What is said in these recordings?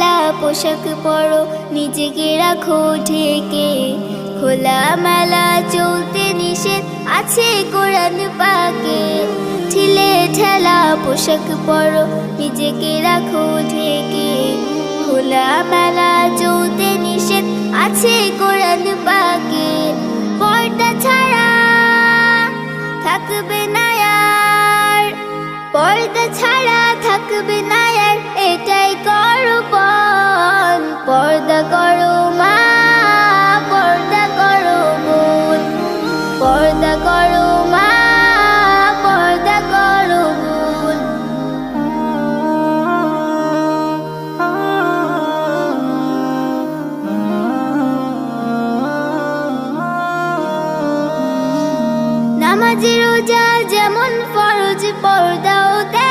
ঢালা পোশাক পরো, নিজেকে রাখো ঢেকে। খোলা মেলা চলতে নিষেধ আছে কোরআন পাকে। ঢিলে ঠেলা পোশাক পরো, নিজেকে রাখো ঢেকে। খোলা মেলা চলতে নিষেধ আছে কোরআন পাকে। পর্দা ছাড়া থাকবে না পর্দা ছাড়া থাকবে না নামাজ রোজা যেমন ফরজ পর্দাও তেমনি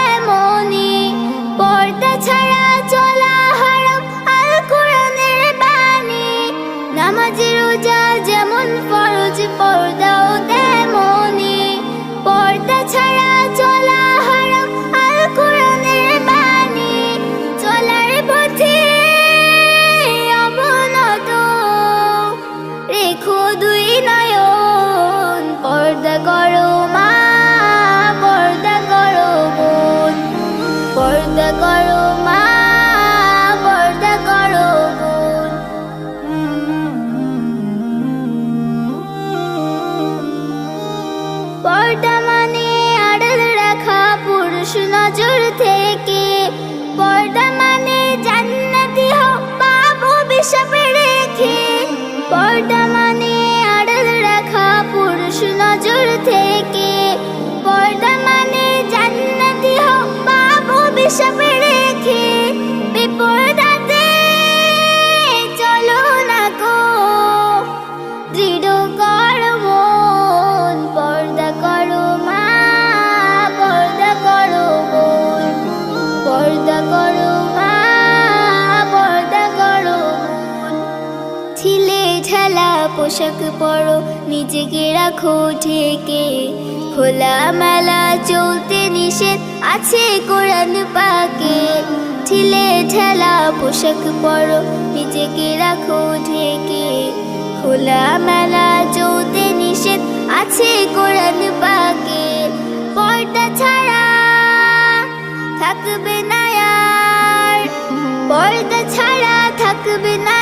পর্দা মানে আড়াল রাখা পুরুষ নজর থেকে ছিলে ঢালা পোশাক পরো, নিজেকে রাখো ঢেকে। খোলা মেলা চলতে নিষেধ আছে কোরআন পাকে। ঢিলে ঢালা পোশাক পরো, নিজেকে রাখো ঢেকে। খোলা মেলা চলতে নিষেধ আছে কোরআন পাকে। পর্দা ছাড়া থাকবে না পর্দা ছাড়া থাকবে না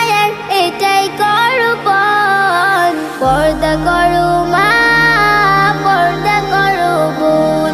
পৰ্দা কৰোঁ মা পৰ্দা কৰোঁ বৌ।